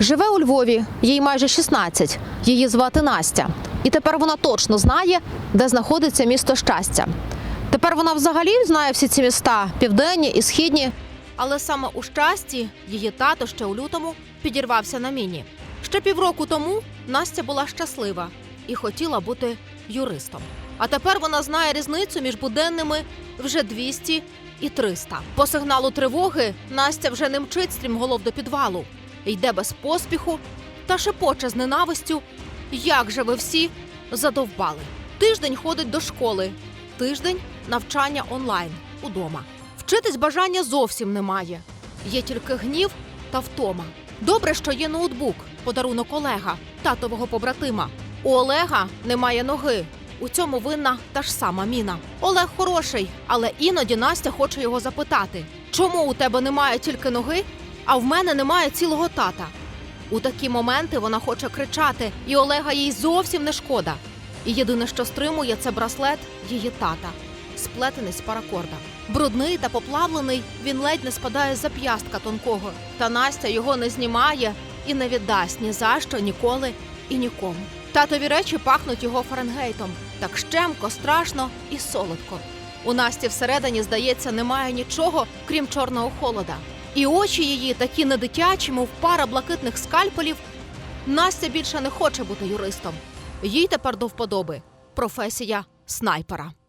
Живе у Львові, їй майже 16. Її звати Настя. І тепер вона точно знає, де знаходиться місто щастя. Тепер вона взагалі знає всі ці міста південні і східні. Але саме у щасті її тато ще у лютому підірвався на міні. Ще півроку тому Настя була щаслива і хотіла бути юристом. А тепер вона знає різницю між буденними вже 200 і 300. По сигналу тривоги Настя вже не мчить стрімголов до підвалу, йде без поспіху та шепоче з ненавистю. Як же ви всі задовбали? Тиждень ходить до школи, тиждень навчання онлайн удома. Вчитись бажання зовсім немає. Є тільки гнів та втома. Добре, що є ноутбук, подарунок Олега, татового побратима. У Олега немає ноги. У цьому винна та ж сама міна. Олег хороший, але іноді Настя хоче його запитати: чому у тебе немає тільки ноги, а в мене немає цілого тата? У такі моменти вона хоче кричати, і Олега їй зовсім не шкода. І єдине, що стримує, це браслет її тата, сплетений з паракорда. Брудний та поплавлений, він ледь не спадає з зап'ястка тонкого. Та Настя його не знімає і не віддасть ні за що, ніколи і нікому. Татові речі пахнуть його Фаренгейтом. Так щемко, страшно і солодко. У Насті всередині, здається, немає нічого, крім чорного холода. І очі її такі недитячі, мов пара блакитних скальпелів. Настя більше не хоче бути юристом. Їй тепер до вподоби професія снайпера.